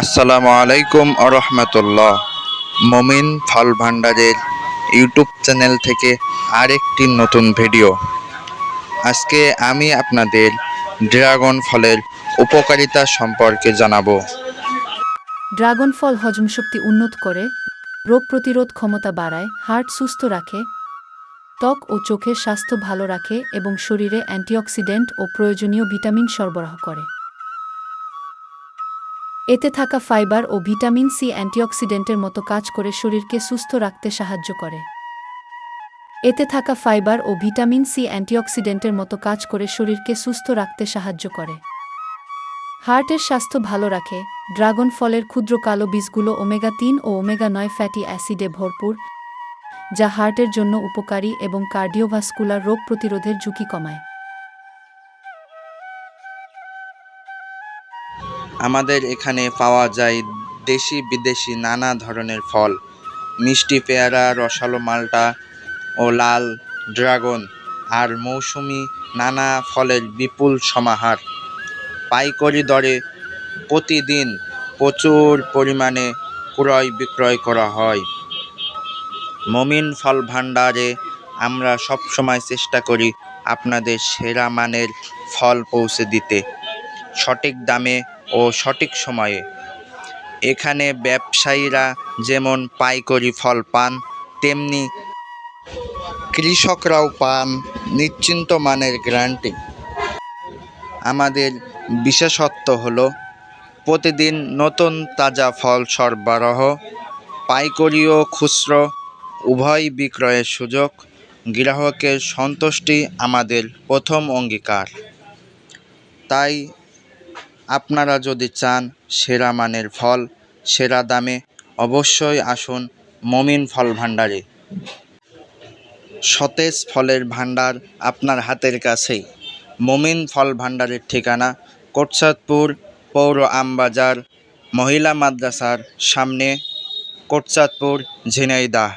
আসসালামু আলাইকুম আরহামতুল্লাহ মমিন ফল ভান্ডারের ইউটিউব চ্যানেল থেকে আরেকটি নতুন ভিডিও। আজকে আমি আপনাদের ড্রাগন ফলের উপকারিতা সম্পর্কে জানাব। ড্রাগন ফল হজম শক্তি উন্নত করে, রোগ প্রতিরোধ ক্ষমতা বাড়ায় হার্ট সুস্থ রাখে, ত্বক ও চোখের স্বাস্থ্য ভালো রাখে এবং শরীরে অ্যান্টিঅক্সিডেন্ট ও প্রয়োজনীয় ভিটামিন সরবরাহ করে। এতে থাকা ফাইবার ও ভিটামিন সি অ্যান্টিঅক্সিডেন্টের মতো কাজ করে শরীরকে সুস্থ রাখতে সাহায্য করে। এতে থাকা ফাইবার ও ভিটামিন সি অ্যান্টিঅক্সিডেন্টের মতো কাজ করে শরীরকে সুস্থ রাখতে সাহায্য করে। হার্টের স্বাস্থ্য ভালো রাখে, ড্রাগন ফলের ক্ষুদ্র কালো বীজগুলো ওমেগা তিন ও ওমেগা নয় ফ্যাটি অ্যাসিডে ভরপুর, যা হার্টের জন্য উপকারী এবং কার্ডিওভাস্কুলার রোগ প্রতিরোধের ঝুঁকি কমায়। আমাদের এখানে পাওয়া যায় দেশি বিদেশি নানা ধরনের ফল। মিষ্টি পেয়ারা, রসালো মালটা ও লাল ড্রাগন আর মৌসুমি নানা ফলের বিপুল সমাহার। পাইকারি দরে প্রতিদিন প্রচুর পরিমাণে ক্রয় বিক্রয় করা হয়। মমিন ফল ভাণ্ডারে আমরা সব সময় চেষ্টা করি আপনাদের সেরা মানের ফল পৌঁছে দিতে। সঠিক দামে ও সঠিক সময়ে। এখানে ব্যবসায়ীরা যেমন পাইকারি ফল পান, তেমনি কৃষকরাও পান নিশ্চিন্ত মানের গ্যারান্টি। আমাদের বিশেষত্ব হলো, প্রতিদিন নতুন তাজা ফল সরবরাহ, পাইকারি ও খুচরো উভয় বিক্রয়ের সুযোগ, গ্রাহকের সন্তুষ্টি আমাদের প্রথম অঙ্গীকার। তাই আপনারা যদি চান সেরা মানের ফল, সেরা দামে অবশ্যই আসুন মমিন ফল ভাণ্ডারে। সতেজ ফলের ভাণ্ডার আপনার হাতের কাছেই। মমিন ফল ভাণ্ডারের ঠিকানা কোটচাঁদপুর পৌর আমবাজার মহিলা মাদ্রাসার সামনে কোটচাঁদপুর ঝিনাইদাহ।